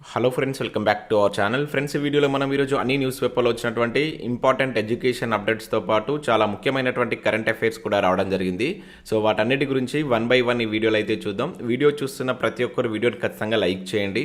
Hello friends welcome back to our channel friends ఈ వీడియోలో మనం ఈరోజు అన్ని న్యూస్ పేపర్లో వచ్చినటువంటి ఇంపార్టెంట్ ఎడ్యుకేషన్ అప్డేట్స్తో పాటు చాలా ముఖ్యమైనటువంటి కరెంట్ అఫైర్స్ కూడా రావడం జరిగింది. సో వాటన్నిటి గురించి వన్ బై వన్ ఈ వీడియోలో అయితే చూద్దాం. వీడియో చూస్తున్న ప్రతి ఒక్కరు వీడియోని ఖచ్చితంగా లైక్ చేయండి.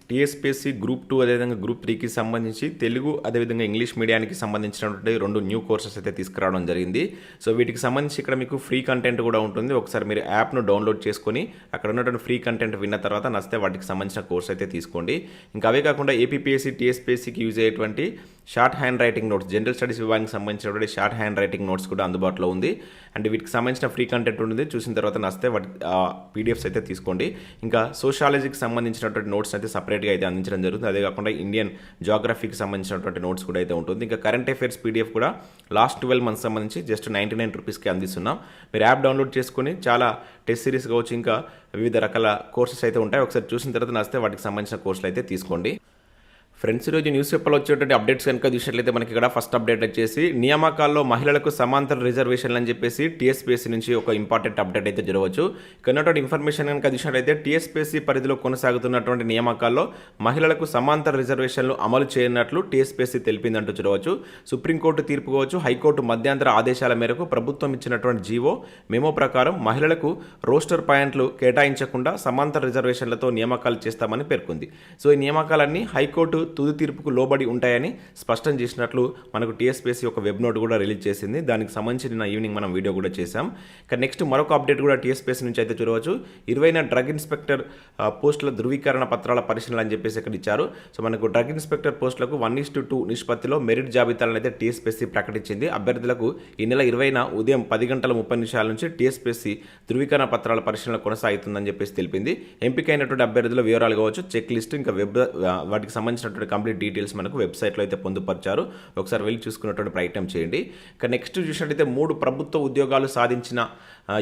టీఎస్పీఎస్సీ గ్రూప్ టూ అదేవిధంగా గ్రూప్ త్రీకి సంబంధించి తెలుగు అదేవిధంగా ఇంగ్లీష్ మీడియానికి సంబంధించినటువంటి రెండు న్యూ కోర్సెస్ అయితే తీసుకురావడం జరిగింది. సో వీటికి సంబంధించి ఇక్కడ మీకు ఫ్రీ కంటెంట్ కూడా ఉంటుంది. ఒకసారి మీరు యాప్ను డౌన్లోడ్ చేసుకొని అక్కడ ఉన్నటువంటి ఫ్రీ కంటెంట్ విన్న తర్వాత నచ్చితే వాటికి సంబంధించిన కోర్స్ అయితే తీసుకోండి. ఇంకా అవే కాకుండా ఏపీపీఎస్సీ టీఎస్పీఎస్సీకి యూజ్ అయ్యేటువంటి short hand writing notes general studies విభాగానికి సంబంధించినటువంటి షార్ట్ హ్యాండ్ రైటింగ్ నోట్స్ కూడా అందుబాటులో ఉంది. అండ్ వీటికి సంబంధించిన ఫ్రీ కంటెంట్ ఉంటుంది. చూసిన తర్వాత నచ్చితే వాటి పీడిఎఫ్స్ అయితే తీసుకోండి. ఇంకా సోషాలజీకి సంబంధించినటువంటి నోట్స్ అయితే సపరేట్ సపరేట్గా అయితే అందించడం జరుగుతుంది. అదే కాకుండా ఇండియన్ జాగ్రఫీకి సంబంధించినటువంటి నోట్స్ కూడా అయితే ఉంటుంది. ఇంకా కరెంట్ అఫైర్స్ పీడిఎఫ్ కూడా లాస్ట్ ట్వెల్వ్ మంత్స్ సంబంధించి జస్ట్ నైంటీ నైన్ రూపీస్కి అందిస్తున్నాం. మీరు యాప్ డౌన్లోడ్ చేసుకొని చాలా టెస్ట్ సిరీస్ కావచ్చు ఇంకా వివిధ రకాల కోర్సెస్ అయితే ఉంటాయి. ఒకసారి చూసిన తర్వాత నచ్చితే వాటికి సంబంధించిన కోర్సులు అయితే తీసుకోండి. ఫ్రెండ్స్ ఈరోజు న్యూస్ పేపర్లో వచ్చేటువంటి అప్డేట్స్ కనుక చూసినట్లయితే మనకి ఇక్కడ ఫస్ట్ అప్డేట్ వచ్చేసి నియామకాల్లో మహిళలకు సమాంతర రిజర్వేషన్లు అని చెప్పేసి టీఎస్పీఎస్సీ నుంచి ఒక ఇంపార్టెంట్ అప్డేట్ అయితే జరగవచ్చు. ఇక్కడ ఇన్ఫర్మేషన్ కనుక చూసినట్లయితే టీఎస్పీఎస్సీ పరిధిలో కొనసాగుతున్నటువంటి నియామకాల్లో మహిళలకు సమాంతర రిజర్వేషన్లు అమలు చేయనట్లు టీఎస్పీఎస్సీ తెలిపిందంటూ చూడవచ్చు. సుప్రీంకోర్టు తీర్పు కావచ్చు హైకోర్టు మధ్యంతర ఆదేశాల మేరకు ప్రభుత్వం ఇచ్చినటువంటి జీవో మెమో ప్రకారం మహిళలకు రోస్టర్ పాయింట్లు కేటాయించకుండా సమాంతర రిజర్వేషన్లతో నియామకాలు చేస్తామని పేర్కొంది. సో ఈ నియామకాలన్నీ హైకోర్టు తుది తీర్పుకు లోబడి ఉంటాయని స్పష్టం చేసినట్లు మనకు టీఎస్పీఎస్సీ ఒక వెబ్ నోట్ కూడా రిలీజ్ చేసింది. దానికి సంబంధించి నిన్న ఈవినింగ్ మనం వీడియో కూడా చేశాం. ఇక నెక్స్ట్ మరొక అప్డేట్ కూడా టీఎస్పీఎస్సీ నుంచి అయితే చూడవచ్చు. ఇరవైన డ్రగ్ ఇన్స్పెక్టర్ పోస్టుల ధృవీకరణ పత్రాల పరిశీలన అని చెప్పేసి ఇక్కడ ఇచ్చారు. సో మనకు డ్రగ్ ఇన్స్పెక్టర్ పోస్టులకు వన్ ఇస్ టు టూ నిష్పత్తిలో మెరిట్ జాబితాలను అయితే టీఎస్పీఎస్సీ ప్రకటించింది. అభ్యర్థులకు ఈ నెల ఇరవైన ఉదయం పది గంటల ముప్పై నిమిషాల నుంచి టీఎస్పీఎస్సీ ధృవీకరణ పత్రాల పరిశీలన కొనసాగుతుందని చెప్పేసి తెలిపింది. ఎంపికైనటువంటి అభ్యర్థుల వివరాలు కావచ్చు చెక్ లిస్ట్ ఇంకా వెబ్ వాటికి సంబంధించినటువంటి కంప్లీట్ డీటెయిల్స్ మనకు వెబ్సైట్లో అయితే పొందుపరిచారు. ఒకసారి వెళ్ళి చూసుకున్నటువంటి ప్రయత్నం చేయండి. ఇక నెక్స్ట్ చూసినట్టయితే మూడు ప్రభుత్వ ఉద్యోగాలు సాధించిన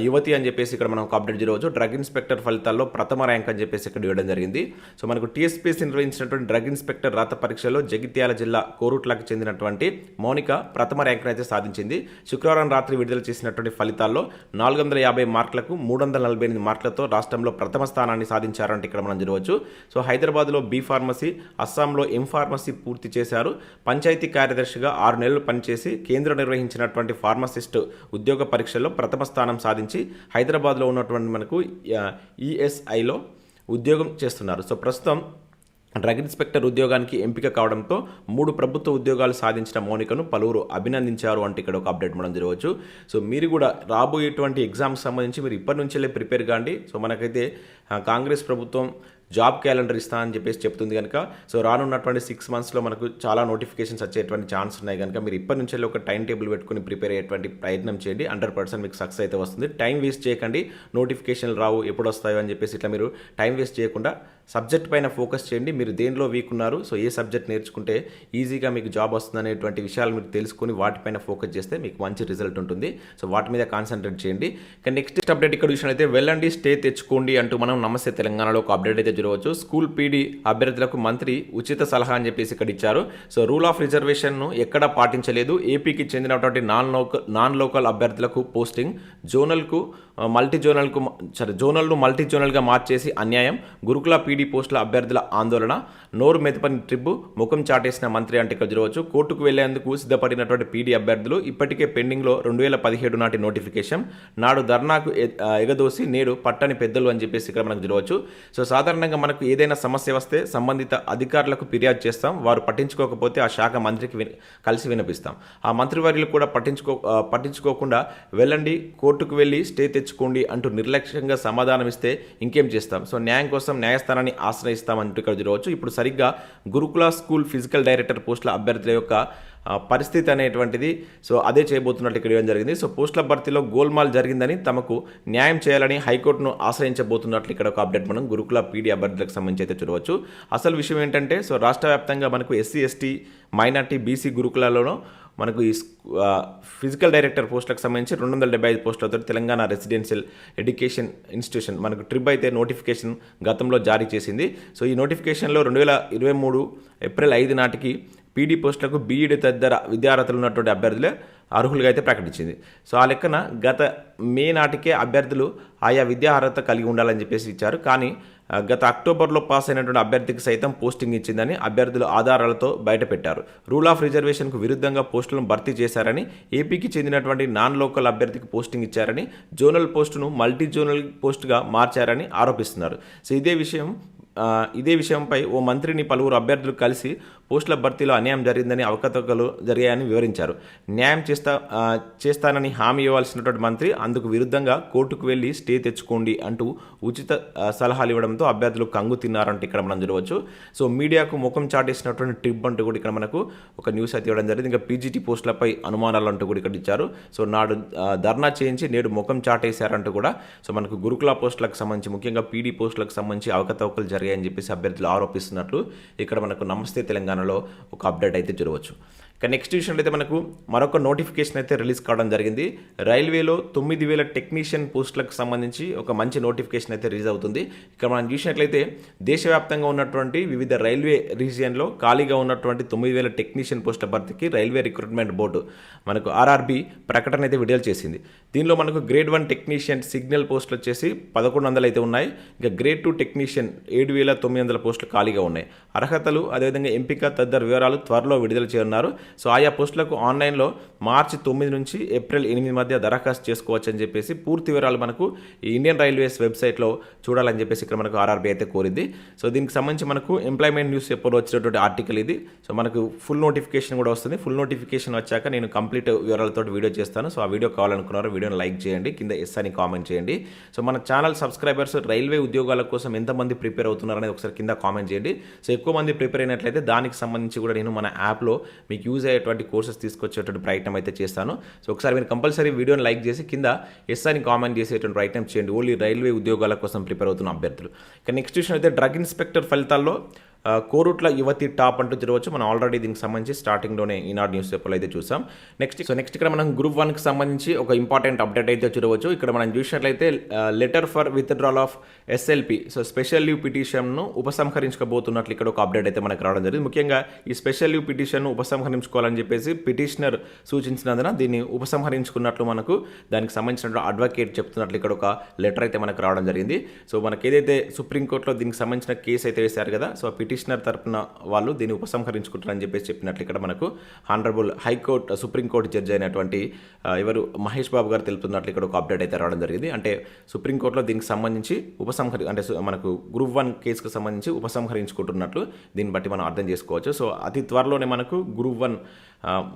యువతి అని చెప్పేసి ఇక్కడ మనం ఒక అప్డేట్ చేయవచ్చు. డ్రగ్ ఇన్స్పెక్టర్ ఫలితాల్లో ప్రథమ ర్యాంక్ అని చెప్పేసి ఇక్కడ ఇవ్వడం జరిగింది. సో మనకు టీఎస్పీఎస్సీ నిర్వహించినటువంటి డ్రగ్ ఇన్స్పెక్టర్ రాత పరీక్షలో జగిత్యాల జిల్లా కోరుట్లకు చెందినటువంటి మౌనిక ప్రథమ ర్యాంకును అయితే సాధించింది. శుక్రవారం రాత్రి విడుదల చేసినటువంటి ఫలితాల్లో నాలుగు వందల యాభై మార్కులకు మూడు వందల నలభై ఎనిమిది మార్కులతో రాష్ట్రంలో ప్రథమ స్థానాన్ని సాధించారంటే ఇక్కడ మనం చూడవచ్చు సో హైదరాబాద్లో బీ ఫార్మసీ అస్సాంలో ఎం ఫార్మసీ పూర్తి చేశారు. పంచాయతీ కార్యదర్శిగా ఆరు నెలలు పనిచేసి కేంద్రం నిర్వహించినటువంటి ఫార్మసిస్ట్ ఉద్యోగ పరీక్షల్లో ప్రథమ స్థానం సాధించి హైదరాబాద్లో ఉన్నటువంటి మనకు ఈఎస్ఐలో ఉద్యోగం చేస్తున్నారు. సో ప్రస్తుతం డ్రగ్ ఇన్స్పెక్టర్ ఉద్యోగానికి ఎంపిక కావడంతో మూడు ప్రభుత్వ ఉద్యోగాలు సాధించిన మౌనికను పలువురు అభినందించారు అంటే ఇక్కడ ఒక అప్డేట్ మనం జరగవచ్చు సో మీరు కూడా రాబోయేటువంటి ఎగ్జామ్స్ సంబంధించి మీరు ఇప్పటి నుంచే ప్రిపేర్ కాండి. సో మనకైతే కాంగ్రెస్ ప్రభుత్వం జాబ్ క్యాలెండర్ ఇస్తా అని చెప్పేసి చెప్తుంది కనుక సో రానున్నటువంటి సిక్స్ మంత్స్లో మనకు చాలా నోటిఫికేషన్స్ వచ్చేటువంటి ఛాన్స్ ఉన్నాయి కనుక మీరు ఇప్పటి నుంచే ఒక టైం టేబుల్ పెట్టుకుని ప్రిపేర్ అయ్యేటువంటి ప్రయత్నం చేయండి. హండ్రెడ్ పర్సెంట్ మీకు సక్సెస్ అయితే వస్తుంది. టైం వేస్ట్ చేయకండి. నోటిఫికేషన్లు రావు ఎప్పుడు వస్తాయో అని చెప్పేసి ఇట్లా మీరు టైం వేస్ట్ చేయకుండా సబ్జెక్ట్ పైన ఫోకస్ చేయండి. మీరు దేనిలో వీక్ ఉన్నారు సో ఏ సబ్జెక్ట్ నేర్చుకుంటే ఈజీగా మీకు జాబ్ వస్తుంది అనేటువంటి విషయాలు మీరు తెలుసుకుని వాటిపైన ఫోకస్ చేస్తే మీకు మంచి రిజల్ట్ ఉంటుంది. సో వాటి మీద కాన్సన్ట్రేట్ చేయండి. కానీ నెక్స్ట్ అప్డేట్ ఇక్కడ చూసినట్లయితే వెళ్ళండి స్టే తెచ్చుకోండి అంటూ మనం నమస్తే తెలంగాణలో ఒక అప్డేట్ అయితే చూడవచ్చు స్కూల్ పీడీ అభ్యర్థులకు మంత్రి ఉచిత సలహా అని చెప్పేసి ఇక్కడ ఇచ్చారు. సో రూల్ ఆఫ్ రిజర్వేషన్ను ఎక్కడ పాటించలేదు. ఏపీకి చెందినటువంటి నాన్ లోకల్ నాన్ లోకల్ అభ్యర్థులకు పోస్టింగ్ జోనల్కు మల్టీ జోనల్కు సరే జోనల్ను మల్టీ జోనల్గా మార్చేసి అన్యాయం గురుకుల పీడీ పోస్టుల అభ్యర్థుల ఆందోళన నోరు మెదపని ట్రిప్ ముఖం చాటేసిన మంత్రి అంటే ఇక్కడ చూడవచ్చు. కోర్టుకు వెళ్ళేందుకు సిద్ధపడినటువంటి పీడీ అభ్యర్థులు ఇప్పటికే పెండింగ్లో రెండు వేల పదిహేడు నాటి నోటిఫికేషన్. నాడు ధర్నాకు ఎగదోసి నేడు పట్టని పెద్దలు అని చెప్పేసి ఇక్కడ మనకు చూడవచ్చు. సో సాధారణంగా మనకు ఏదైనా సమస్య వస్తే సంబంధిత అధికారులకు ఫిర్యాదు చేస్తాం. వారు పట్టించుకోకపోతే ఆ శాఖ మంత్రికి కలిసి వినిపిస్తాం. ఆ మంత్రివర్యులు కూడా పట్టించుకో పట్టించుకోకుండా వెళ్ళండి కోర్టుకు వెళ్ళి స్టే తెచ్చుకోండి అంటూ నిర్లక్ష్యంగా సమాధానం ఇస్తే ఇంకేం చేస్తాం? సో న్యాయం కోసం న్యాయస్థానాన్ని న్యాయస్థానాన్ని ఆశ్రయిస్తామంటూ ఇక్కడ చూడవచ్చు. ఇప్పుడు సరిగ్గా గురుకుల స్కూల్ ఫిజికల్ డైరెక్టర్ పోస్టుల అభ్యర్థుల యొక్క పరిస్థితి అనేటువంటిది. సో అదే చేయబోతున్నట్లు ఇక్కడ ఇవ్వడం జరిగింది. సో పోస్టుల భర్తీలో గోల్మాల్ జరిగిందని తమకు న్యాయం చేయాలని హైకోర్టును ఆశ్రయించబోతున్నట్లు ఇక్కడ ఒక అప్డేట్ మనం గురుకుల పీడీ అభ్యర్థులకు సంబంధించి అయితే చూడవచ్చు. అసలు విషయం ఏంటంటే సో రాష్ట్ర వ్యాప్తంగా మనకు ఎస్సీ ఎస్టీ మైనార్టీ బీసీ గురుకులలో మనకు ఈ స్కూ- ఫిజికల్ డైరెక్టర్ పోస్టులకు సంబంధించి రెండు వందల డెబ్బై ఐదు పోస్టులతో తెలంగాణ రెసిడెన్షియల్ ఎడ్యుకేషన్ ఇన్స్టిట్యూషన్ మనకు ట్రిప్ అయితే నోటిఫికేషన్ గతంలో జారీ చేసింది. సో ఈ నోటిఫికేషన్లో రెండు వేల ఇరవై మూడు ఏప్రిల్ ఐదు నాటికి పీడీ పోస్టులకు బీఈడి తదితర విద్యార్హతలు ఉన్నటువంటి అభ్యర్థులే అర్హులుగా అయితే ప్రకటించింది. సో ఆ లెక్కన గత మే నాటికే అభ్యర్థులు ఆయా విద్యా అర్హత కలిగి ఉండాలని చెప్పేసి ఇచ్చారు. కానీ గత అక్టోబర్లో పాస్ అయినటువంటి అభ్యర్థికి సైతం పోస్టింగ్ ఇచ్చిందని అభ్యర్థులు ఆధారాలతో బయటపెట్టారు. రూల్ ఆఫ్ రిజర్వేషన్కు విరుద్ధంగా పోస్టులను భర్తీ చేశారని ఏపీకి చెందినటువంటి నాన్ లోకల్ అభ్యర్థికి పోస్టింగ్ ఇచ్చారని జోనల్ పోస్టును మల్టీ జోనల్ పోస్టుగా మార్చారని ఆరోపిస్తున్నారు. సో ఇదే విషయం ఇదే విషయంపై ఓ మంత్రిని పలువురు అభ్యర్థులు కలిసి పోస్టుల భర్తీలో అన్యాయం జరిగిందని అవకతవకలు జరిగాయని వివరించారు. న్యాయం చేస్తా చేస్తానని హామీ ఇవ్వాల్సినటువంటి మంత్రి అందుకు విరుద్ధంగా కోర్టుకు వెళ్ళి స్టే తెచ్చుకోండి అంటూ ఉచిత సలహాలు ఇవ్వడంతో అభ్యర్థులు కంగు తిన్నారంటే ఇక్కడ మనం చూడవచ్చు. సో మీడియాకు ముఖం చాటేసినటువంటి ట్రిప్ అంటూ కూడా ఇక్కడ మనకు ఒక న్యూస్ అయితే ఇవ్వడం జరిగింది. ఇంకా పీజీటీ పోస్టులపై అనుమానాలు అంటూ కూడా ఇక్కడ ఇచ్చారు. సో నాడు ధర్నా చేయించి నేడు ముఖం చాటేశారంటూ కూడా సో మనకు గురుకుల పోస్టులకు సంబంధించి ముఖ్యంగా పీడీ పోస్టులకు సంబంధించి అవకతవకలు అని చెప్పేసి అభ్యర్థులు ఆరోపిస్తున్నట్లు ఇక్కడ మనకు నమస్తే తెలంగాణలో ఒక అప్డేట్ అయితే చూడవచ్చు. ఇక నెక్స్ట్ విషయంలో అయితే మనకు మరొక నోటిఫికేషన్ అయితే రిలీజ్ కావడం జరిగింది. రైల్వేలో తొమ్మిది వేల టెక్నీషియన్ పోస్టులకు సంబంధించి ఒక మంచి నోటిఫికేషన్ అయితే రిలీజ్ అవుతుంది. ఇక్కడ మనం చూసినట్లయితే దేశవ్యాప్తంగా ఉన్నటువంటి వివిధ రైల్వే రీజియన్లో ఖాళీగా ఉన్నటువంటి తొమ్మిది వేల టెక్నీషియన్ పోస్టుల భర్తీకి రైల్వే రిక్రూట్మెంట్ బోర్డు మనకు ఆర్ఆర్బి ప్రకటన అయితే విడుదల చేసింది. దీనిలో మనకు గ్రేడ్ వన్ టెక్నీషియన్ సిగ్నల్ పోస్టులు వచ్చేసి పదకొండు వందలు అయితే ఉన్నాయి. ఇంకా గ్రేడ్ టూ టెక్నీషియన్ ఏడు వేల తొమ్మిది వందల పోస్టులు ఖాళీగా ఉన్నాయి. అర్హతలు అదేవిధంగా ఎంపిక తదితర వివరాలు త్వరలో విడుదల చేయనున్నారు. సో ఆయా పోస్టులకు ఆన్లైన్లో మార్చి తొమ్మిది నుంచి ఏప్రిల్ ఎనిమిది మధ్య దరఖాస్తు చేసుకోవచ్చు అని చెప్పేసి పూర్తి వివరాలు మనకు ఈ ఇండియన్ రైల్వేస్ వెబ్సైట్లో చూడాలని చెప్పేసి ఇక్కడ మనకు ఆర్ఆర్బీ అయితే కోరింది. సో దీనికి సంబంధించి మనకు ఎంప్లాయ్మెంట్ న్యూస్ ఎప్పుడు వచ్చినటువంటి ఆర్టికల్ ఇది. సో మనకు ఫుల్ నోటిఫికేషన్ కూడా వస్తుంది. ఫుల్ నోటిఫికేషన్ వచ్చాక నేను కంప్లీట్ వివరాలతో వీడియో చేస్తాను. సో ఆ వీడియో కావాలనుకున్నారు వీడియోని లైక్ చేయండి కింద ఎస్ అని కామెంట్ చేయండి. సో మన ఛానల్ సబ్స్క్రైబర్స్ రైల్వే ఉద్యోగాల కోసం ఎంతమంది ప్రిపేర్ అవుతున్నారు అనేది ఒకసారి కింద కామెంట్ చేయండి. సో ఎక్కువ మంది ప్రిపేర్ అయినట్లయితే దానికి సంబంధించి కూడా నేను మన యాప్లో మీకు యూజ్ అయ్యేటువంటి కోర్సెస్ తీసుకొచ్చేటువంటి ప్రయత్నం అయితే చేస్తాను. సో ఒకసారి మీరు కంపల్సరీ వీడియోని లైక్ చేసి కింద ఎస్ అని కామెంట్ చేసేటువంటి ప్రయత్నం చేయండి. ఓన్లీ రైల్వే ఉద్యోగాల కోసం ప్రిపేర్ అవుతున్న అభ్యర్థులు. ఇక నెక్స్ట్ విషయం అయితే డ్రగ్ ఇన్స్పెక్టర్ ఫలితాల్లో కోరుట్ల యువతి టాప్ అంటూ తిరగవచ్చు మనం ఆల్రెడీ దీనికి సంబంధించి స్టార్టింగ్లోనే ఈనాడు న్యూస్ పేపర్లో అయితే చూసాం. నెక్స్ట్ సో నెక్స్ట్ ఇక్కడ మనం గ్రూప్ వన్కి సంబంధించి ఒక ఇంపార్టెంట్ అప్డేట్ అయితే చూడవచ్చు. ఇక్కడ మనం చూసినట్లయితే letter for withdrawal of SLP so special leave పిటిషన్ను ఉపసంహరించుకోబోతున్నట్లు ఇక్కడ ఒక అప్డేట్ అయితే మనకు రావడం జరిగింది. ముఖ్యంగా ఈ స్పెషల్ లీవ్ పిటిషన్ను ఉపసంహరించుకోవాలని చెప్పేసి పిటిషనర్ సూచించినందున దీన్ని ఉపసంహరించుకున్నట్లు మనకు దానికి సంబంధించిన అడ్వకేట్ చెప్తున్నట్లు ఇక్కడ ఒక లెటర్ అయితే మనకు రావడం జరిగింది. సో మనకి ఏదైతే సుప్రీంకోర్టులో దీనికి సంబంధించిన కేసు అయితే వేశారు కదా సో పిటిషనర్ తరపున వాళ్ళు దీన్ని ఉపసంహరించుకుంటారని చెప్పేసి చెప్పినట్లు ఇక్కడ మనకు హానరబుల్ హైకోర్టు సుప్రీంకోర్టు జడ్జి అయినటువంటి ఎవరు మహేష్ బాబు గారు తెలుపుతున్నట్లు ఇక్కడ ఒక అప్డేట్ అయితే రావడం జరిగింది. అంటే సుప్రీంకోర్టులో దీనికి సంబంధించి ఉపసంహరి అంటే మనకు గ్రూప్ వన్ కేసుకు సంబంధించి ఉపసంహరించుకుంటున్నట్లు దీన్ని బట్టి మనం అర్థం చేసుకోవచ్చు. సో అతి త్వరలోనే మనకు గ్రూప్ వన్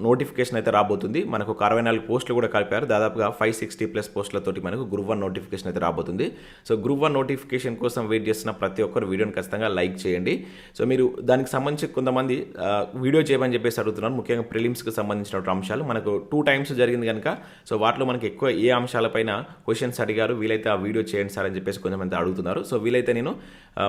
నోటిఫికేషన్ అయితే రాబోతుంది. మనకు ఒక అరవై నాలుగు పోస్టులు కూడా కలిపారు. దాదాపుగా ఫైవ్ సిక్స్టీ ప్లస్ పోస్టులతోటి మనకు గ్రూప్ వన్ నోటిఫికేషన్ అయితే రాబోతుంది. సో గ్రూప్ వన్ నోటిఫికేషన్ కోసం వెయిట్ చేస్తున్న ప్రతి ఒక్కరు వీడియోని ఖచ్చితంగా లైక్ చేయండి. సో మీరు దానికి సంబంధించి కొంతమంది వీడియో చేయమని చెప్పేసి అడుగుతున్నారు. ముఖ్యంగా ప్రిలిమ్స్కి సంబంధించిన అంశాలు. మనకు టూ టైమ్స్ జరిగింది కనుక సో వాటిలో మనకి ఎక్కువ ఏ అంశాలపైన క్వశ్చన్స్ అడిగారు వీలైతే ఆ వీడియో చేయండి సార్ అని చెప్పేసి కొంతమంది అడుగుతున్నారు. సో వీలైతే నేను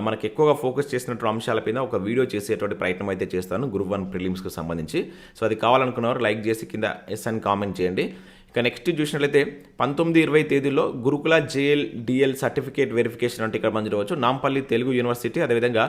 మనకి ఎక్కువగా ఫోకస్ చేసినటువంటి అంశాలపైన ఒక వీడియో చేసేటువంటి ప్రయత్నం అయితే చేస్తాను గ్రూప్ వన్ ప్రిలిమ్స్కి సంబంధించి. సో అది కావాలనుకున్నవారు లైక్ చేసి కింద ఎస్ అని కామెంట్ చేయండి. ఇక నెక్స్ట్ చూసినట్లయితే పంతొమ్మిది ఇరవై తేదీలో గురుకుల జేఎల్ డిఎల్ సర్టిఫికేట్ వెరిఫికేషన్ అంటే ఇక్కడ మనం చూడవచ్చు. నాంపల్లి తెలుగు యూనివర్సిటీ అదేవిధంగా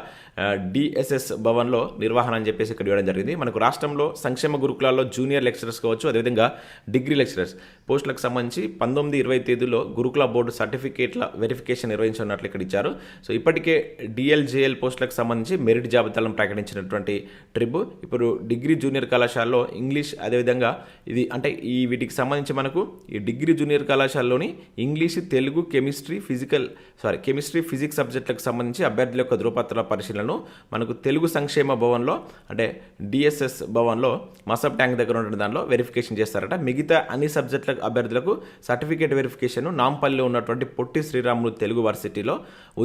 డిఎస్ఎస్ భవన్లో నిర్వహణ అని చెప్పేసి ఇక్కడ ఇవ్వడం జరిగింది. మనకు రాష్ట్రంలో సంక్షేమ గురుకులాల్లో జూనియర్ లెక్చరర్స్ కావచ్చు అదేవిధంగా డిగ్రీ లెక్చరర్స్ పోస్టులకు సంబంధించి పంతొమ్మిది ఇరవై తేదీలో గురుకుల బోర్డు సర్టిఫికేట్ల వెరిఫికేషన్ నిర్వహించినట్లు ఇక్కడ ఇచ్చారు. సో ఇప్పటికే డిఎల్ జేఎల్ పోస్టులకు సంబంధించి మెరిట్ జాబితాలను ప్రకటించినటువంటి ట్రిబ్. ఇప్పుడు డిగ్రీ జూనియర్ కళాశాలలో ఇంగ్లీష్ అదేవిధంగా ఇది అంటే ఈ వీటికి సంబంధించి మనకు ఈ degree junior కళాశాలలోని English Telugu chemistry physical sorry chemistry physics సబ్జెక్టులకు సంబంధించి అభ్యర్థుల యొక్క ధృవపత్రాల పరిశీలనను మనకు తెలుగు సంక్షేమ భవన్లో అంటే డిఎస్ఎస్ భవన్లో మసబ్ ట్యాంక్ దగ్గర ఉన్న దానిలో వెరిఫికేషన్ చేస్తారట. మిగతా అన్ని సబ్జెక్టుల అభ్యర్థులకు సర్టిఫికేట్ వెరిఫికేషన్ నాంపల్లిలో ఉన్నటువంటి పొట్టి శ్రీరాములు తెలుగు వర్సిటీలో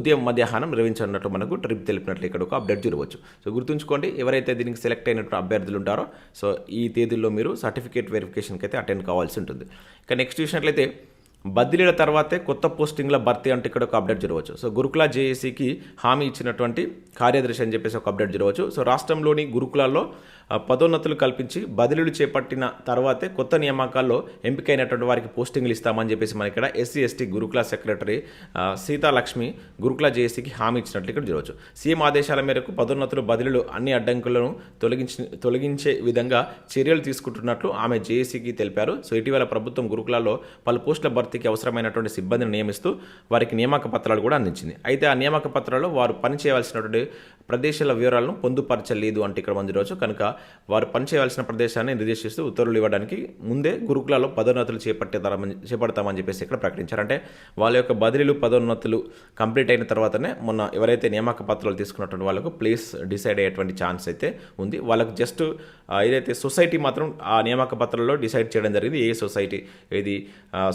ఉదయం మధ్యాహ్నం నిర్వహించనున్నట్టు మనకు ట్రిప్ తెలిపినట్లు ఇక్కడ ఒక అప్డేట్ చూడవచ్చు. సో గుర్తుంచుకోండి ఎవరైతే దీనికి సెలెక్ట్ అయినటువంటి అభ్యర్థులు ఉంటారో సో ఈ తేదీల్లో మీరు సర్టిఫికేట్ వెరిఫికేషన్కి అయితే అటెండ్ కావాల్సి ఉంటుంది. ఉంటుంది ఇక నెక్స్ట్ చూసినట్లయితే బదిలీల తర్వాతే కొత్త పోస్టింగ్ల భర్తీ అంటే ఇక్కడ ఒక అప్డేట్ జరగవచ్చు. సో గురుకుల జేఏసీకి హామీ ఇచ్చినటువంటి కార్యదర్శి అని చెప్పేసి ఒక అప్డేట్ జరగవచ్చు. సో రాష్ట్రంలోని గురుకులాల్లో పదోన్నతులు కల్పించి బదిలీలు చేపట్టిన తర్వాతే కొత్త నియామకాల్లో ఎంపికైనటువంటి వారికి పోస్టింగ్లు ఇస్తామని చెప్పేసి మన ఇక్కడ SC ST Gurukula secretary Sitalakshmi Gurukula జేఏసీకి హామీ ఇచ్చినట్లు ఇక్కడ జరగవచ్చు. సీఎం ఆదేశాల మేరకు పదోన్నతులు బదిలీలు అన్ని అడ్డంకులను తొలగించి తొలగించే విధంగా చర్యలు తీసుకుంటున్నట్లు ఆమె జేఏసీకి తెలిపారు. సో ఇటీవల ప్రభుత్వం గురుకులాల్లో పలు పోస్టుల భర్తీకి అవసరమైనటువంటి సిబ్బందిని నియమిస్తూ వారికి నియామక పత్రాలు కూడా అందించింది. అయితే ఆ నియామక పత్రాల్లో వారు పనిచేయవలసినటువంటి ప్రదేశాల వివరాలను పొందుపరచలేదు అంటే ఇక్కడ మంది రోజు కనుక వారు పనిచేయవలసిన ప్రదేశాన్ని నిర్దేశిస్తూ ఉత్తర్వులు ఇవ్వడానికి ముందే గురుకులాల్లో పదోన్నతులు చేపట్టేతామని చేపడతామని చెప్పేసి ఇక్కడ ప్రకటించారు. అంటే వాళ్ళ యొక్క బదిలీలు పదోన్నతులు కంప్లీట్ అయిన తర్వాతనే మొన్న ఎవరైతే నియామక పత్రాలు తీసుకున్నటువంటి వాళ్ళకు ప్లేస్ డిసైడ్ అయ్యేటువంటి ఛాన్స్ అయితే ఉంది. వాళ్ళకు జస్ట్ ఏదైతే సొసైటీ మాత్రం ఆ నియామక పత్రాల్లో డిసైడ్ చేయడం జరిగింది. ఏ సొసైటీ ఏది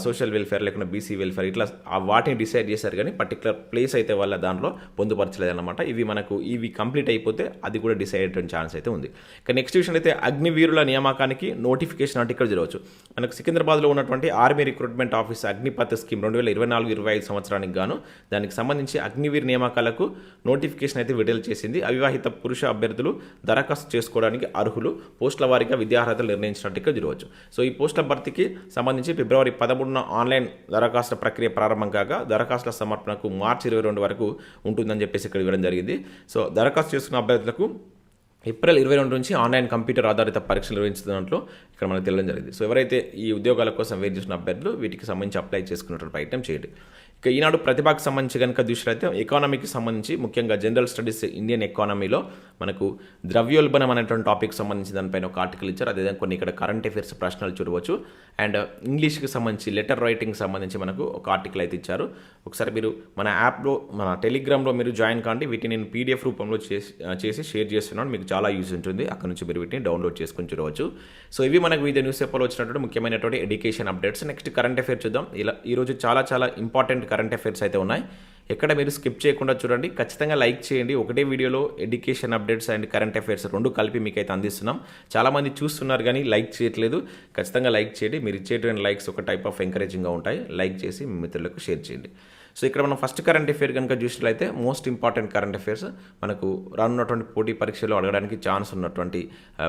సోషల్ వెల్ఫేర్ లేకుండా బీసీ వెల్ఫేర్ ఇట్లా వాటిని డిసైడ్ చేశారు కానీ పర్టికులర్ ప్లేస్ అయితే వాళ్ళ దాంట్లో పొందుపరచలేదన్నమాట. ఇవి మనకు ఇవి కంప్లీట్ అయిపోతే అది కూడా డిసైడ్ అయ్యే ఛాన్స్ అయితే ఉంది. కానీ నెక్స్ట్ విషయం అయితే అగ్నివీరుల నియామకానికి నోటిఫికేషన్ అంటే ఇక్కడ జరగవచ్చు. మనకు సికింద్రాబాద్లో ఉన్నటువంటి army recruitment office Agnipath scheme రెండు వేల ఇరవై నాలుగు ఇరవై ఐదు సంవత్సరానికి గాను దానికి సంబంధించి అగ్నివీర్ నియామకాలకు నోటిఫికేషన్ అయితే విడుదల చేసింది. అవివాహిత పురుష అభ్యర్థులు దరఖాస్తు చేసుకోవడానికి అర్హులు పోస్టుల వారీగా విద్యార్హతలు నిర్ణయించినట్టుగా జరగవచ్చు. సో ఈ పోస్టుల భర్తీకి సంబంధించి ఫిబ్రవరి పదమూడున ఆన్లైన్ దరఖాస్తుల ప్రక్రియ ప్రారంభం కాగా దరఖాస్తుల సమర్పణకు మార్చి ఇరవై రెండు వరకు ఉంటుందని చెప్పేసి ఇక్కడ ఇవ్వడం జరిగింది. సో దరఖాస్తు చేసుకున్న అభ్యర్థులకు ఏప్రిల్ ఇరవై రెండు నుంచి ఆన్లైన్ కంప్యూటర్ ఆధారిత పరీక్షలు దాంట్లో ఇక్కడ మనకు తెలియడం జరిగింది. సో ఎవరైతే ఈ ఉద్యోగాల కోసం వెయిట్ చేసిన అభ్యర్థులు వీటికి సంబంధించి అప్లై చేసుకున్నటువంటి ప్రయత్నం చేయండి. ఇక ఈనాడు ప్రతిభకు సంబంధించి కనుక దృష్టిలో ఎకానమీకి సంబంధించి ముఖ్యంగా జనరల్ స్టడీస్ ఇండియన్ ఎకానమీలో మనకు ద్రవ్యోల్బణం అనేటువంటి టాపిక్ సంబంధించి దానిపైన ఒక ఆర్టికల్ ఇచ్చారు. అదేవిధంగా కొన్ని ఇక్కడ కరెంట్ అఫేర్స్ ప్రశ్నలు చూడవచ్చు. అండ్ ఇంగ్లీష్కి uh, సంబంధించి లెటర్ రైటింగ్ సంబంధించి మనకు ఒక ఆర్టికల్ అయితే ఇచ్చారు. ఒకసారి మీరు మన యాప్లో మన టెలిగ్రామ్లో మీరు జాయిన్ కాండి. వీటిని నేను పీడిఎఫ్ రూపంలో చేసి చేసి షేర్ చేస్తున్నాను. మీకు చాలా యూజ్ ఉంటుంది. అక్కడ నుంచి మీరు వీటిని డౌన్లోడ్ చేసుకొని చూడవచ్చు. సో ఇవి మనకు వివిధ న్యూస్ పేపర్లో వచ్చినటువంటి ముఖ్యమైనటువంటి education updates next current affair చూద్దాం. ఇలా ఈరోజు చాలా చాలా ఇంపార్టెంట్ కరెంట్ అఫైర్స్ అయితే ఉన్నాయి. ఎక్కడ మీరు స్కిప్ చేయకుండా చూడండి. ఖచ్చితంగా లైక్ చేయండి. ఒకటే వీడియోలో education updates and current affairs రెండు కలిపి మీకైతే అందిస్తున్నాం. చాలామంది చూస్తున్నారు కానీ లైక్ చేయట్లేదు. ఖచ్చితంగా లైక్ చేయండి. మీరు ఇచ్చేటువంటి లైక్స్ ఒక టైప్ ఆఫ్ ఎంకరేజింగ్గా ఉంటాయి. లైక్ చేసి మీ మిత్రులకు షేర్ చేయండి. సో ఇక్కడ మనం ఫస్ట్ కరెంట్ అఫేర్ కనుక చూసినట్లయితే మోస్ట్ ఇంపార్టెంట్ కరెంట్ అఫేర్స్ మనకు రానున్నటువంటి పోటీ పరీక్షలో అడగడానికి ఛాన్స్ ఉన్నటువంటి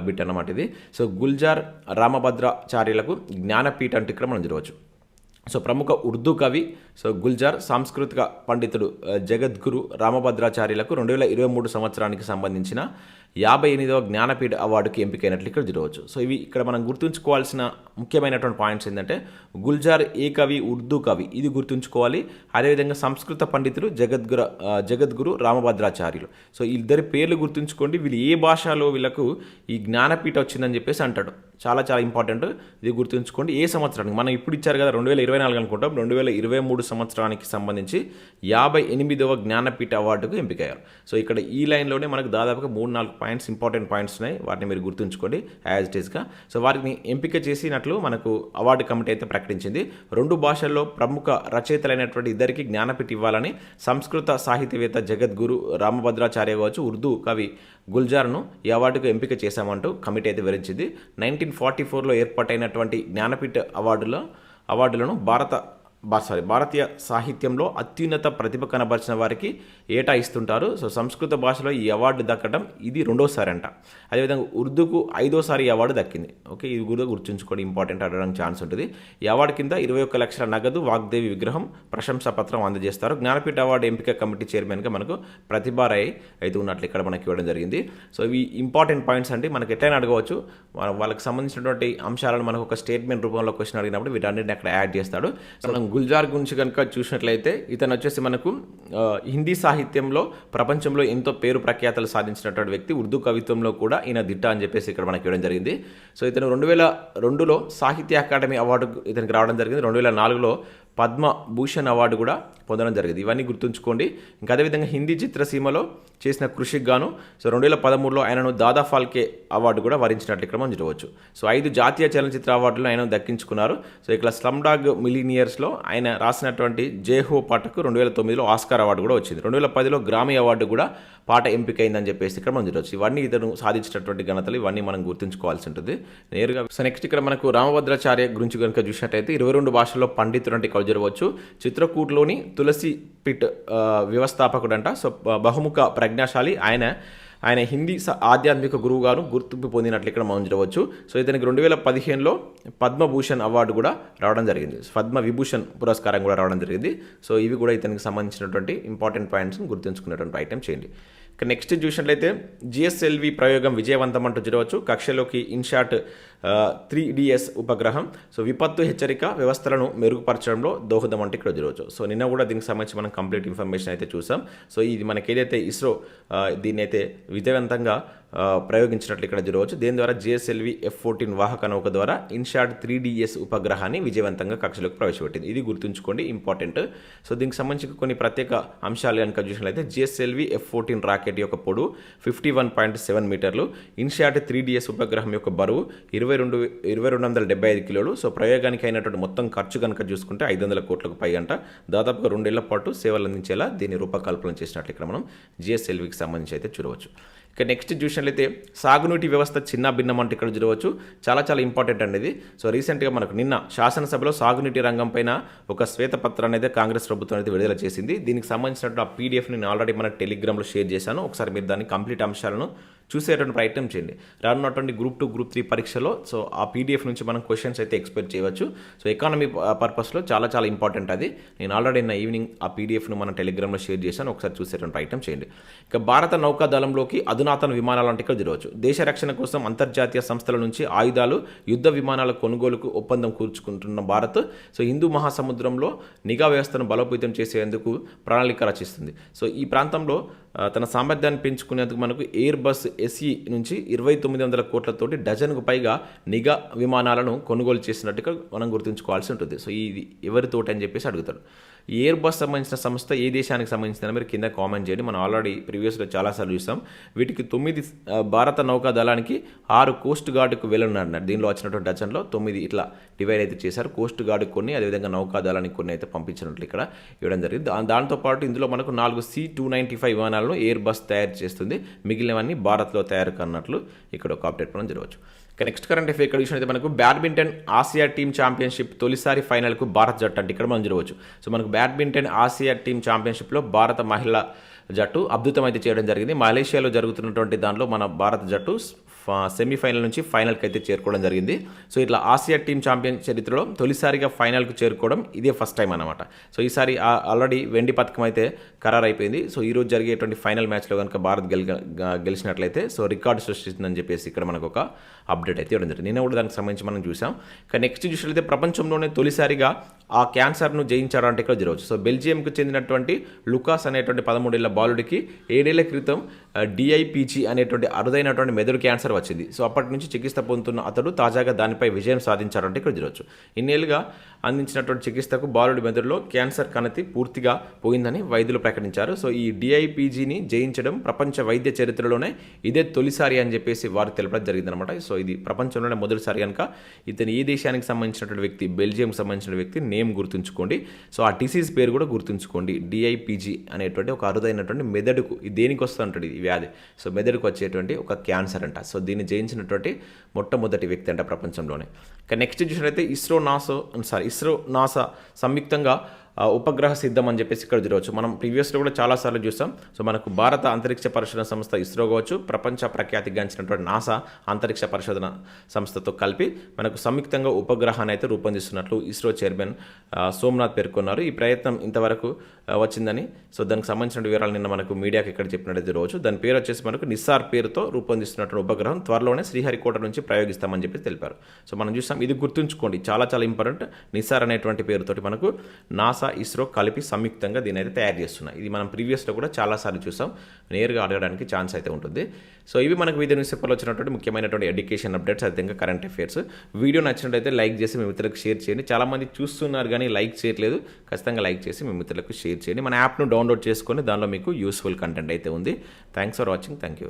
బిట్ అన్నమాట ఇది. సో గుల్జార్ రామభద్రాచార్యులకు జ్ఞానపీఠ అంటే ఇక్కడ మనం చూడవచ్చు సో ప్రముఖ ఉర్దూ కవి సో గుల్జార్ సాంస్కృతిక పండితుడు జగద్గురు రామభద్రాచార్యులకు రెండు వేల ఇరవై మూడు సంవత్సరానికి సంబంధించిన యాభై ఎనిమిదవ జ్ఞానపీఠ అవార్డుకి ఎంపికైనట్లు ఇక్కడ చూడవచ్చు సో ఇవి ఇక్కడ మనం గుర్తుంచుకోవాల్సిన ముఖ్యమైనటువంటి పాయింట్స్ ఏంటంటే గుల్జార్ ఏ కవి ఉర్దూ కవి ఇది గుర్తుంచుకోవాలి. అదేవిధంగా సంస్కృత పండితులు జగద్గురు జగద్గురు రామభద్రాచార్యులు. సో ఇద్దరి పేర్లు గుర్తుంచుకోండి. వీళ్ళు ఏ భాషలో వీళ్ళకు ఈ జ్ఞానపీఠ వచ్చిందని చెప్పేసి అంటాడు. చాలా చాలా ఇంపార్టెంట్. ఇది గుర్తుంచుకోండి. ఏ సంవత్సరానికి? మనం ఇప్పుడు ఇచ్చారు కదా రెండు వేల ఇరవై నాలుగు అనుకుంటాం. రెండు వేల ఇరవై మూడు సంవత్సరానికి సంబంధించి యాభై ఎనిమిదవ జ్ఞానపీఠ అవార్డుకు ఎంపికయ్యారు. సో ఇక్కడ ఈ లైన్లోనే మనకు దాదాపుగా మూడు నాలుగు పాయింట్స్ ఇంపార్టెంట్ పాయింట్స్ ఉన్నాయి. వాటిని మీరు గుర్తుంచుకోండి యాజ్ ఇట్ ఈస్గా సో వారిని ఎంపిక చేసినట్లు మనకు అవార్డు కమిటీ అయితే ప్రకటించింది. రెండు భాషల్లో ప్రముఖ రచయితలైనటువంటి ఇద్దరికి జ్ఞానపీఠ ఇవ్వాలని సంస్కృత సాహితీవేత్త జగద్గురు రామభద్రాచార్య కావచ్చు ఉర్దూ కవి గుల్జార్ను ఈ అవార్డుకు ఎంపిక చేశామంటూ కమిటీ అయితే వివరించింది. నైన్టీన్ ఫార్టీ ఫోర్లో ఏర్పాటైనటువంటి జ్ఞానపీఠ అవార్డులో అవార్డులను భారత సారీ భారతీయ సాహిత్యంలో అత్యున్నత ప్రతిభ కనబరిచిన వారికి ఏటా ఇస్తుంటారు? సో సంస్కృత భాషలో ఈ అవార్డు దక్కడం ఇది రెండోసారి అంట అదేవిధంగా ఉర్దూకు ఐదోసారి ఈ అవార్డు దక్కింది. ఓకే ఇది కూడా గుర్తుంచుకోవడం ఇంపార్టెంట్ అడగడానికి ఛాన్స్ ఉంటుంది. ఈ అవార్డు కింద ఇరవై ఒక్క లక్షల నగదు వాగ్దేవి విగ్రహం ప్రశంసా పత్రం అందజేస్తారు. జ్ఞానపీఠ అవార్డు ఎంపిక కమిటీ చైర్మన్గా మనకు ప్రతిభారాయ్ అయితే ఉన్నట్లు ఇక్కడ మనకి ఇవ్వడం జరిగింది. సో ఇవి ఇంపార్టెంట్ పాయింట్స్ అండి. మనకి ఎట్లయినా అడగవచ్చు. వాళ్ళకి సంబంధించినటువంటి అంశాలను మనకు ఒక స్టేట్మెంట్ రూపంలో క్వశ్చన్ అడిగినప్పుడు వీటన్నిటిని అక్కడ యాడ్ చేస్తాడు. సో మనం గుల్జార్ గురించి కనుక చూసినట్లయితే ఇతను వచ్చేసి మనకు హిందీ సాహిత్యంలో ప్రపంచంలో ఎంతో పేరు ప్రఖ్యాతలు సాధించినటువంటి వ్యక్తి ఉర్దూ కవిత్వంలో కూడా ఈయన దిట్ట అని చెప్పేసి ఇక్కడ మనకి ఇవ్వడం జరిగింది. సో ఇతను రెండు వేల రెండులో సాహిత్య అకాడమీ అవార్డు ఇతనికి రావడం జరిగింది. రెండు వేల నాలుగులో పద్మ భూషణ్ అవార్డు కూడా పొందడం జరిగింది. ఇవన్నీ గుర్తుంచుకోండి. ఇంకా అదేవిధంగా హిందీ చిత్రసీమలో చేసిన కృషికి గాను సో రెండు వేల పదమూడులో ఆయనను దాదా ఫాల్కే అవార్డు కూడా వరించినట్లు ఇక్కడ మనం చూడవచ్చు. సో ఐదు జాతీయ చలనచిత్ర అవార్డులు ఆయన దక్కించుకున్నారు. సో ఇక్కడ స్లమ్డాగ్ మిలీనియర్స్లో ఆయన రాసినటువంటి జేహో పాటకు రెండు వేల తొమ్మిదిలో ఆస్కార్ అవార్డు కూడా వచ్చింది. రెండు వేల పదిలో గ్రామీ అవార్డు కూడా పాట ఎంపికైందని చెప్పేసి ఇక్కడ మనం చూడవచ్చు. ఇవన్నీ ఇతను సాధించినటువంటి ఘనతలు ఇవన్నీ మనం గుర్తుంచుకోవాల్సి ఉంటుంది. నేరుగా సో నెక్స్ట్ ఇక్కడ మనకు రామభద్రాచార్య గురించి కనుక చూసినట్టయితే ఇరవై రెండు భాషల్లో పండితుడు అంటే జరగవచ్చు. చిత్రకూట్లోని తులసి పిట్ వ్యవస్థాపకుడంట. సో బహుముఖ ప్రజ్ఞాశాలి. ఆయన ఆయన హిందీ స- ఆధ్యాత్మిక గురువుగాను గుర్తింపు పొందినట్లు ఇక్కడ మనం చూడవచ్చు. సో ఇతనికి రెండు వేల పదిహేనులో పద్మభూషణ్ అవార్డు కూడా రావడం జరిగింది. పద్మ విభూషణ్ పురస్కారం కూడా రావడం జరిగింది. సో ఇవి కూడా ఇతనికి సంబంధించినటువంటి ఇంపార్టెంట్ పాయింట్స్ని గుర్తుంచుకునేటువంటి ఐటెం చేయండి. ఇక నెక్స్ట్ చూసినట్లయితే జిఎస్ఎల్వి ప్రయోగం విజయవంతం అంటూ చూడవచ్చు కక్షలోకి ఇన్షాట్ త్రీ డిఎస్ ఉపగ్రహం. సో విపత్తు హెచ్చరిక వ్యవస్థలను మెరుగుపరచడంలో దోహదం అంటే ఇక్కడ ఈరోజు సో నిన్న కూడా దీనికి సంబంధించి మనం కంప్లీట్ ఇన్ఫర్మేషన్ అయితే చూసాం. సో ఇది మనకి ఏదైతే ఇస్రో దీన్ని అయితే విజయవంతంగా ప్రయోగించినట్లు ఇక్కడ జరగవచ్చు దీని ద్వారా జిఎస్ఎల్వి ఎఫ్ ఫోర్టీన్ వాహక నౌక ద్వారా ఇన్షాట్ త్రీ డిఎస్ ఉపగ్రహాన్ని విజయవంతంగా కక్షలోకి ప్రవేశపెట్టింది. ఇది గుర్తుంచుకోండి ఇంపార్టెంట్. సో దీనికి సంబంధించి కొన్ని ప్రత్యేక అంశాలు కనుక చూసినట్లయితే జిఎస్ఎల్వి ఎఫ్ ఫోర్టీన్ రాకెట్ యొక్క పొడవు ఫిఫ్టీ వన్ పాయింట్ సెవెన్ మీటర్లు ఇన్షాట్ త్రీ డిఎస్ ఉపగ్రహం యొక్క బరువు ఇరవై ఇరవై రెండు ఇరవై రెండు వందల డెబ్బై ఐదు కిలోలు. సో ప్రయోగానికి అయినటువంటి మొత్తం ఖర్చు కనుక చూసుకుంటే ఐదు వందల కోట్లకు పై అంట. దాదాపుగా రెండేళ్ళ పాటు సేవలు అందించేలా దీన్ని రూపకల్పన చేసినట్లు ఇక్కడ మనం జిఎస్ఎల్వికి సంబంధించి అయితే చూడవచ్చు. ఇక నెక్స్ట్ చూసినట్లయితే సాగునీటి వ్యవస్థ చిన్న భిన్నం అంటే ఇక్కడ చూడవచ్చు. చాలా చాలా ఇంపార్టెంట్ అండి ఇది. సో రీసెంట్గా మనకు నిన్న శాసనసభలో సాగునీటి రంగం పైన ఒక శ్వేతపత్రం అనేది కాంగ్రెస్ ప్రభుత్వం అయితే విడుదల చేసింది. దీనికి సంబంధించినటువంటి ఆ పీడిఎఫ్ నేను ఆల్రెడీ మన టెలిగ్రామ్లో షేర్ చేశాను. ఒకసారి మీరు దాన్ని కంప్లీట్ అంశాలను చూసేటువంటి ప్రయత్నం చేయండి. రానున్నటువంటి గ్రూప్ టూ గ్రూప్ త్రీ పరీక్షలో సో ఆ పీడిఎఫ్ నుంచి మనం క్వశ్చన్స్ అయితే ఎక్స్పెక్ట్ చేయవచ్చు. సో ఎకానమీ పర్పస్లో చాలా చాలా ఇంపార్టెంట్ అది. నేను ఆల్రెడీ నిన్న ఈవినింగ్ ఆ పీడిఎఫ్ను మన టెలిగ్రామ్లో షేర్ చేశాను. ఒకసారి చూసేటువంటి ప్రయత్నం చేయండి. ఇక భారత నౌకాదళంలోకి అధునాతన విమానాలు అంటే ఇక్కడ చూడవచ్చు దేశ రక్షణ కోసం అంతర్జాతీయ సంస్థల నుంచి ఆయుధాలు యుద్ధ విమానాల కొనుగోలుకు ఒప్పందం కూర్చుకుంటున్న భారత్ సో హిందూ మహాసముద్రంలో నిఘా వ్యవస్థను బలోపేతం చేసేందుకు ప్రణాళిక రచిస్తుంది. సో ఈ ప్రాంతంలో తన సామర్థ్యాన్ని పెంచుకునేందుకు మనకు ఎయిర్ బస్ ఎస్ఈ నుంచి ఇరవై తొమ్మిది వందల కోట్లతోటి డజన్కు పైగా నిఘా విమానాలను కొనుగోలు చేసినట్టుగా మనం గుర్తుంచుకోవాల్సి ఉంటుంది. సో ఇది ఎవరితోటి అని చెప్పేసి అడుగుతారు. ఎయిర్ బస్ సంబంధించిన సంస్థ ఏ దేశానికి సంబంధించిన మీరు కింద కామెంట్ చేయండి. మనం ఆల్రెడీ ప్రీవియస్లో చాలాసార్లు చూసాం. వీటికి తొమ్మిది భారత నౌకా దళానికి ఆరు కోస్ట్ గార్డుకు వెళ్ళనున్నారు. దీనిలో వచ్చినటువంటి డజన్లో తొమ్మిది ఇట్లా డివైడ్ అయితే చేశారు. కోస్ట్ గార్డుకు కొన్ని అదేవిధంగా నౌకా దళానికి కొన్ని అయితే పంపించినట్లు ఇక్కడ ఇవ్వడం జరిగింది. దాంతోపాటు ఇందులో మనకు నాలుగు సి టూ నైంటీ ఫైవ్ విమానాలను ఎయిర్ బస్ తయారు చేస్తుంది. మిగిలినవన్నీ భారత్లో తయారు కన్నట్లు ఇక్కడ ఒక అప్డేట్ మనం జరగవచ్చు. నెక్స్ట్ కరెంట్ అఫేర్ ఇక్కడ చూసినట్టు మనకు బ్యాడ్మింటన్ ఆసియా టీమ్ ఛాంపియన్షిప్ తొలిసారి ఫైనల్కు భారత్ జట్టు అంటే ఇక్కడ మనం చూడవచ్చు. సో మనకు బ్యాడ్మింటన్ ఆసియా టీమ్ ఛాంపియన్షిప్లో భారత మహిళ జట్టు అద్భుతం అయితే చేయడం జరిగింది. మలేషియాలో జరుగుతున్నటువంటి దానిలో మన భారత జట్టు సెమీఫైనల్ నుంచి ఫైనల్కి అయితే చేరుకోవడం జరిగింది. సో ఇట్లా ఆసియా టీమ్ ఛాంపియన్ చరిత్రలో తొలిసారిగా ఫైనల్కు చేరుకోవడం ఇదే ఫస్ట్ టైం అనమాట సో ఈసారి ఆల్రెడీ వెండి పథకం అయితే ఖరారు అయిపోయింది సో ఈరోజు జరిగేటువంటి ఫైనల్ మ్యాచ్లో కనుక భారత్ గెలి గెలిచినట్లయితే సో రికార్డు సృష్టిస్తుందని చెప్పేసి ఇక్కడ మనకు ఒక అప్డేట్ అయితే ఇవ్వడం జరిగింది. నిన్న కూడా దానికి సంబంధించి మనం చూసాం. కానీ నెక్స్ట్ చూసినట్లయితే ప్రపంచంలోనే తొలిసారిగా ఆ క్యాన్సర్ను జయించారు అంటే ఇక్కడ జరగవచ్చు. సో బెల్జియంకు చెందినటువంటి లుకాస్ అనేటువంటి పదమూడేళ్ళ బాలుడికి ఏడేళ్ళ క్రితం డిఐపిజి అనేటువంటి అరుదైనటువంటి మెదడు క్యాన్సర్ వచ్చింది. సో అప్పటి నుంచి చికిత్స పొందుతున్న అతడు తాజాగా దానిపై విజయం సాధించారంటే ఇక్కడ చూడవచ్చు ఇన్నేళ్ళుగా అందించినటువంటి చికిత్సకు బాలుడి మెదడులో క్యాన్సర్ కణతి పూర్తిగా పోయిందని వైద్యులు ప్రకటించారు. సో ఈ డిఐపిజీని జయించడం ప్రపంచ వైద్య చరిత్రలోనే ఇదే తొలిసారి అని చెప్పేసి వారు తెలపడం జరిగిందనమాట సో ఇది ప్రపంచంలోనే మొదటిసారి కనుక ఇతను ఏ దేశానికి సంబంధించినటువంటి వ్యక్తి బెల్జియంకి సంబంధించిన వ్యక్తి నేమ్ గుర్తుంచుకోండి. సో ఆ డిసీజ్ పేరు కూడా గుర్తుంచుకోండి. డిఐపిజీ అనేటువంటి ఒక అరుదైనటువంటి మెదడుకు దేనికి వస్తుంటుంది ఈ వ్యాధి. సో మెదడుకు వచ్చేటువంటి ఒక క్యాన్సర్ అంట. సో దీన్ని జయించినటువంటి మొట్టమొదటి వ్యక్తి అంట ప్రపంచంలోనే. ఇక నెక్స్ట్ చూసినట్లయితే ISRO NASA sorry ISRO NASA సంయుక్తంగా ఉపగ్రహ సిద్ధం అని చెప్పేసి ఇక్కడ చూడవచ్చు. మనం ప్రీవియస్లో కూడా చాలాసార్లు చూస్తాం సో మనకు భారత అంతరిక్ష పరిశోధన సంస్థ ఇస్రో కావచ్చు ప్రపంచ ప్రఖ్యాతిగాంచినటువంటి నాసా అంతరిక్ష పరిశోధన సంస్థతో కలిపి మనకు సంయుక్తంగా ఉపగ్రహాన్ని అయితే రూపొందిస్తున్నట్లు ఇస్రో చైర్మన్ సోమనాథ్ పేర్కొన్నారు. ఈ ప్రయత్నం ఇంతవరకు వచ్చిందని. సో దానికి సంబంధించిన వివరాలు నిన్న మనకు మీడియాకి ఇక్కడ చెప్పినట్టు రోజు దాని పేరు వచ్చేసి మనకు నిస్సార్ పేరుతో రూపొందిస్తున్నటువంటి ఉపగ్రహం. త్వరలోనే శ్రీహరికోట నుంచి ప్రయోగిస్తామని చెప్పి తెలిపారు. సో మనం చూసాం. ఇది గుర్తుంచుకోండి. చాలా చాలా ఇంపార్టెంట్. నిస్సార్ అనేటువంటి పేరుతోటి మనకు నాసా ఇస్రో కలిపి సంయుక్తంగా దీని అయితే తయారు చేస్తున్నాయి. ఇది మనం ప్రీవియస్లో కూడా చాలాసార్లు చూసాం. నేరుగా అడగడానికి ఛాన్స్ అయితే ఉంటుంది. సో ఇవి మనకు వివిధ న్యూస్ పేపర్లో వచ్చినటువంటి ముఖ్యమైనటువంటి ఎడ్యుకేషన్ అప్డేట్స్ అయితే ఇంకా కరెంట్ అఫైర్స్ వీడియో నచ్చినట్లయితే లైక్ చేసి మీ మిత్రులకు షేర్ చేయండి. చాలామంది చూస్తున్నారు కానీ లైక్ చేయట్లేదు. ఖచ్చితంగా లైక్ చేసి మీ మిత్రులకు షేర్ చేయండి. మన యాప్ను డౌన్లోడ్ చేసుకొని దానిలో మీకు యూస్ఫుల్ కంటెంట్ అయితే ఉంది. Thanks for watching thank you